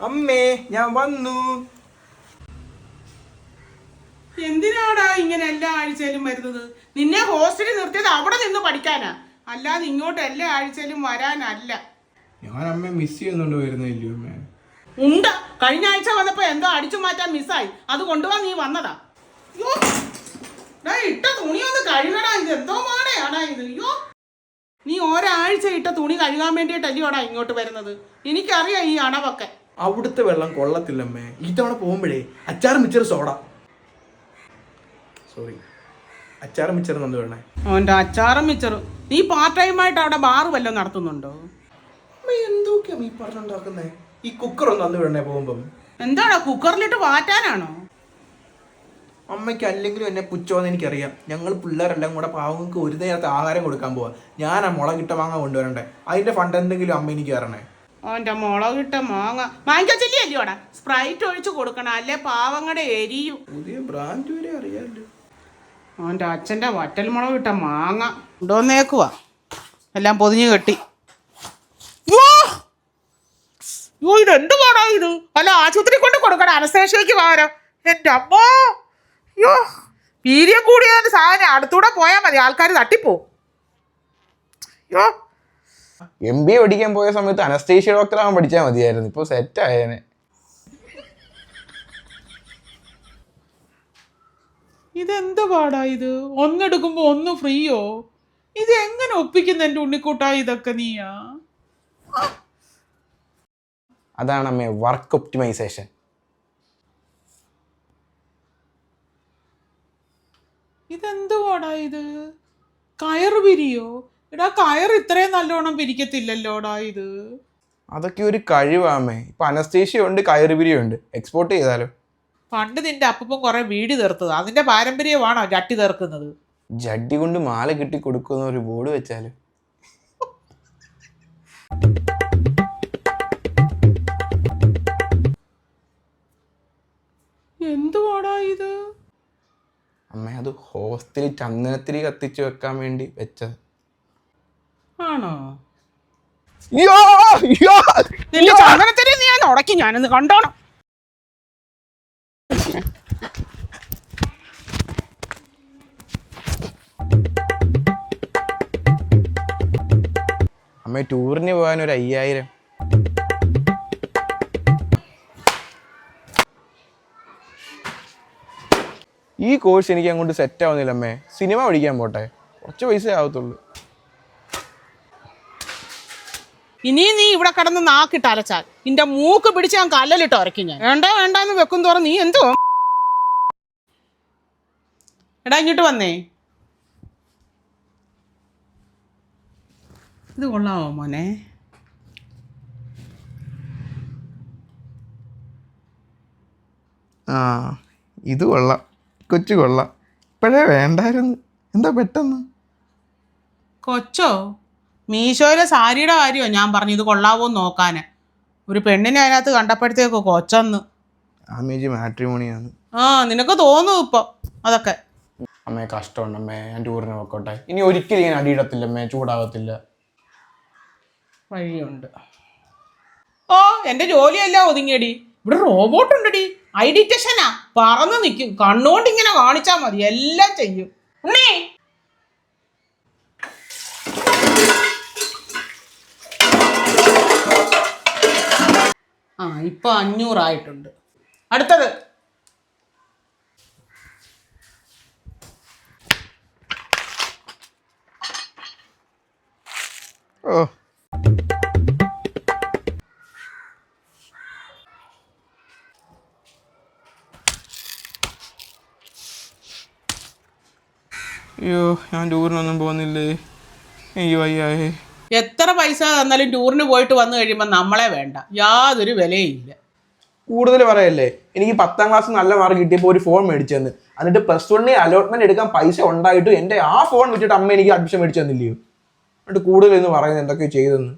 അമ്മേ ഞാൻ വന്നു. എന്തിനാടാ ഇങ്ങനെ എല്ലാ ആഴ്ചയിലും വരുന്നത്? നിന്നെ ഹോസ്റ്റലിൽ നിർത്തിയത് അവിടെ നിന്ന് പഠിക്കാനാ. അല്ലാതെ ഇങ്ങോട്ട് എല്ലാ ആഴ്ചയിലും വരാനല്ല. ഞാൻ അമ്മ മിസ് ചെയ്യുന്നുണ്ട് വരുന്നില്ലയോ അമ്മേ. ഉണ്ട്. കഴിഞ്ഞ ആഴ്ച വന്നപ്പോ എന്തോ അടിച്ചു മാറ്റാൻ മിസ്സായി അത് കൊണ്ടുപോകാൻ നീ വന്നതാ. യ്യോ. ഡാ, ഇട്ട തുണി ഒന്ന് കഴുകടാ. ഇത് എന്തോ മാടയാടാ ഇത്. അയ്യോ നീ ഒരാഴ്ച ഇട്ട തുണി കഴുകാൻ വേണ്ടിയിട്ടല്ലയോടാ ഇങ്ങോട്ട് വരുന്നത്? എനിക്കറിയാം ഈ അണവൊക്കെ. അവിടുത്തെ വെള്ളം കൊള്ളത്തില്ലമ്മേ. ഈ തവണ പോകുമ്പോഴേ അച്ചാർ മിച്ചർ സോഡ. സോറി അച്ചാർ മിച്ചർ നന്ദി വേണേ? അവന്റെ അച്ചാറും മിച്ചറും. നീ പാർട്ട് ടൈമായിട്ട് അവിടെ ബാറ് വല്ലതും നടത്തുന്നുണ്ടോ? അമ്മ എന്തൊക്കെയാ ഈ പറഞ്ഞുണ്ടാക്കുന്നേ? ഈ കുക്കർ ഒന്ന് തന്നു വേണേ പോകുമ്പം. എന്താടാ കുക്കറിലിട്ട് വാറ്റാനാണോ? അമ്മയ്ക്ക് അല്ലെങ്കിലും എന്നെ പുച്ഛമെന്ന് എനിക്കറിയാം. ഞങ്ങൾ പിള്ളേരെല്ലാം കൂടെ പാവങ്ങൾക്ക് ഒരു നേരത്തെ ആഹാരം കൊടുക്കാൻ പോവാ. ഞാൻ ആ മുളകിട്ട വാങ്ങാൻ കൊണ്ടുവരണ്ടേ? അതിന്റെ ഫണ്ട് എന്തെങ്കിലും അമ്മ എനിക്ക് തരണേ. അവന്റെ മുളകിട്ട മാങ്ങ. മാങ്ങിക്കച്ചില്ലേ അല്ലയോടാ സ്പ്രൈറ്റ് ഒഴിച്ച് കൊടുക്കണം. അല്ലേ പാവങ്ങടെ എരിയും. പുതിയ ബ്രാൻഡ് വരെ അറിയാമല്ലോ ഓന്റെ അച്ഛന്റെ വറ്റൽ മുളകിട്ട മാങ്ങ. കൊണ്ടുവന്നേക്കുവാ എല്ലാം പൊതിഞ്ഞു കെട്ടി. യോ ഇത് എന്ത് പാടാ ഇത്? അല്ല ആശുപത്രി കൊണ്ട് കൊടുക്കണം അനസ്തേഷ്യക്ക് പകരം. എന്റെ അമ്മോ! അയ്യോ വീര്യം കൂടിയ സാധനം അടുത്തൂടെ പോയാൽ മതി. ആൾക്കാർ തട്ടിപ്പോ. അയ്യോ എം ബി എ പഠിക്കാൻ പോയ സമയത്ത് അനസ്തേഷ്യ ഡോക്ടറാകാൻ പഠിച്ചാൽ മതിയായിരുന്നു. ഇപ്പോൾ സെറ്റ് ആയേനെ. ഇതെന്ത് പാടാ ഇത്? ഒന്നെടുക്കുമ്പോ ഒന്ന് ഫ്രീയോ? ഇത് എങ്ങനെ ഒപ്പിക്കുന്ന എന്റെ ഉണ്ണിക്കൂട്ടാ ഇതൊക്കെ നീയാ? അതാണ് അമ്മേ വർക്ക് ഒപ്റ്റിമൈസേഷൻ ഇതെന്ത് പാടാ ഇത്? കയറ് പിരിയോ എടാ കയർ ഇത്രയും നല്ലോണം പിരിക്കത്തില്ലല്ലോടാ ഇത്. അതൊക്കെ ഒരു കഴിവാമേ ഇപ്പൊ അനസ്തേഷ്യ ഉണ്ട് കയറുപിരിയുണ്ട്. എക്സ്പോർട്ട് ചെയ്താലോ? പണ്ട് നിന്റെ അപ്പൂപ്പൻ കുറെ വീട് തീർത്തത്. അതിന്റെ പാരമ്പര്യമാണോ ജട്ടി തീർക്കുന്നത്? ജഡ്ഡി കൊണ്ട് മാല കെട്ടി കൊടുക്കുന്ന ഒരു ബോർഡ് വെച്ചാൽ. എന്തുവാടാ ഇത്? അമ്മ അത് ഹോസ്റ്റലിൽ ചന്ദനത്തിരി കത്തിച്ചു വെക്കാൻ വേണ്ടി വെച്ചത്. ആണോ? നിന്റെ നീ ഞാൻ ഉടക്കി ഞാനൊന്ന് കണ്ടോണം. അമ്മ ടൂറിന് പോകാൻ ഒരു അയ്യായിരം. ഈ കോഴ്സ് എനിക്ക് അങ്ങോട്ട് സെറ്റ് ആവുന്നില്ല അമ്മേ. സിനിമ പഠിക്കാൻ പോട്ടെ. കുറച്ച് പൈസ ആവത്തുള്ളൂ. ഇനി നീ ഇവിടെ കിടന്ന് നാക്കിട്ട് അലച്ചാൽ. നിന്റെ മൂക്ക് പിടിച്ച് ഞാൻ കല്ലലിട്ട് ഉരയ്ക്കും ഞാൻ. വേണ്ട വേണ്ട എന്ന് വെക്കും തോറും നീ എന്തോ എടാ ഇങ്ങോട്ട് വന്നേ. ഇത് കൊള്ളാമോ മോനെ? ആ ഇത് കൊള്ളാം. കൊച്ചു കൊള്ളാം. ഇപ്പോഴേ വേണ്ടായിരുന്നു. എന്താ പെട്ടെന്ന്? കൊച്ചോ? മീശോയിലെ സാരിയുടെ കാര്യമോ ഞാൻ പറഞ്ഞു ഇത് കൊള്ളാവോ നോക്കാന്. ഒരു പെണ്ണിനെ അതിനകത്ത് കണ്ടപ്പോഴത്തേക്ക് കൊച്ചന്ന്. മാട്രിമോണിയാണ്. ആ നിനക്ക് തോന്നും ഇപ്പൊ അതൊക്കെ. അമ്മേ കഷ്ടമുണ്ട് അമ്മേ. ഞാൻ ടൂറിന് പോയിക്കോട്ടെ. ഇനി ഒരിക്കലും ഞാൻ അടിയിടത്തില്ല അമ്മേ. ചൂടാകത്തില്ല വഴിയുണ്ട്. ഓ എന്റെ ജോലിയല്ല ഒതുങ്ങിയടി. ഇവിടെ റോബോട്ട് ഉണ്ടടി. ഐ ഡിറ്റക്ഷനാ പറന്ന് നിൽക്കും കണ്ണുകൊണ്ട് ഇങ്ങനെ കാണിച്ചാൽ മതി. എല്ലാം ചെയ്യും. ഉണ്ണി! ആ ഇപ്പൊ അഞ്ഞൂറായിട്ടുണ്ട്. അടുത്തത്. അയ്യോ ഞാൻ ടൂറിനൊന്നും പോകുന്നില്ലേ? അയ്യോ അയ്യായേ എത്ര പൈസ തന്നാലും ടൂറിന് പോയിട്ട് വന്നു കഴിയുമ്പോൾ നമ്മളെ വേണ്ട. യാതൊരു വിലയില്ല കൂടുതൽ പറയല്ലേ എനിക്ക് പത്താം ക്ലാസ് നല്ല മാർക്ക് കിട്ടിയപ്പോൾ ഒരു ഫോൺ മേടിച്ചു തന്നു എന്നിട്ട് പ്ലസ് വണ്ണിന് അലോട്ട്മെന്റ് എടുക്കാൻ പൈസ ഉണ്ടായിട്ടും എന്റെ ആ ഫോൺ വിറ്റിട്ട് അമ്മ എനിക്ക് അഡ്മിഷൻ മേടിച്ചു തന്നില്ലയോ? എന്നിട്ട് കൂടുതൽ എന്ന് പറയുന്നത് എന്തൊക്കെയോ ചെയ്തെന്ന്.